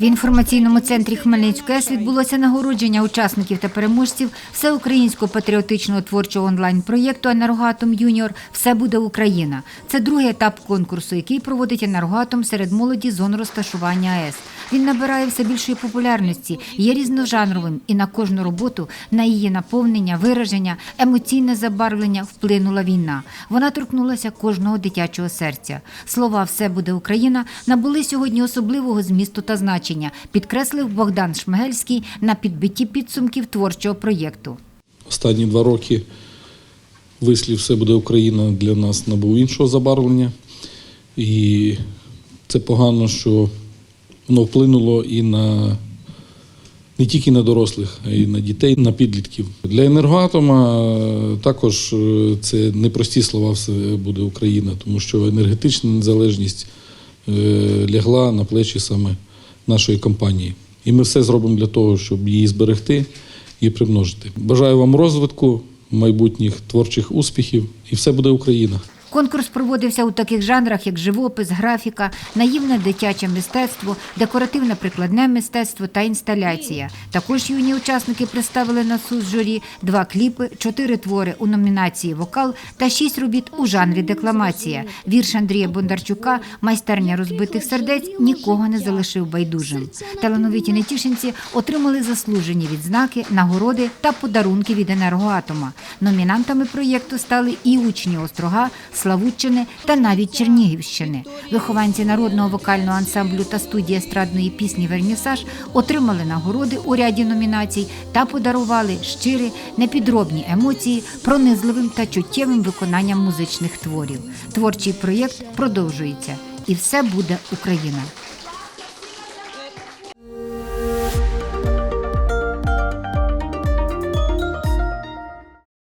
В інформаційному центрі Хмельницької АЕС відбулося нагородження учасників та переможців всеукраїнського патріотичного творчого онлайн-проєкту Енергоатом Юніор Все буде Україна. Це другий етап конкурсу, який проводить енергоатом серед молоді зон розташування АЕС. Він набирає все більшої популярності, є різножанровим, і на кожну роботу, на її наповнення, вираження, емоційне забарвлення вплинула війна. Вона торкнулася кожного дитячого серця. Слова Все буде Україна набули сьогодні особливого змісту та значення, підкреслив Богдан Шмигельський на підбитті підсумків творчого проєкту. Останні два роки вислів Все буде Україна для нас набув іншого забарвлення. І це погано, що воно вплинуло і на не тільки на дорослих, а й на дітей, на підлітків. Для енергоатома також е, це непрості слова Все буде Україна, тому що енергетична незалежність е, лягла на плечі саме нашої компанії. І ми все зробимо для того, щоб її зберегти і примножити. Бажаю вам розвитку, майбутніх творчих успіхів, і все буде Україна. Конкурс проводився у таких жанрах, як живопис, графіка, наївне дитяче мистецтво, декоративне прикладне мистецтво та інсталяція. Також юні учасники представили на суд журі два кліпи, чотири твори у номінації Вокал та шість робіт у жанрі декламація. Вірш Андрія Бондарчука Майстерня розбитих сердець нікого не залишив байдужим. Талановиті нетішинці отримали заслужені відзнаки, нагороди та подарунки від енергоатома. Номінантами проєкту стали і учні Острога, Славутчини та навіть Чернігівщини. Вихованці народного вокального ансамблю та студії естрадної пісні Вернісаж отримали нагороди у ряді номінацій та подарували щирі, непідробні емоції пронизливим та чуттєвим виконанням музичних творів. Творчий проєкт продовжується, і все буде Україна.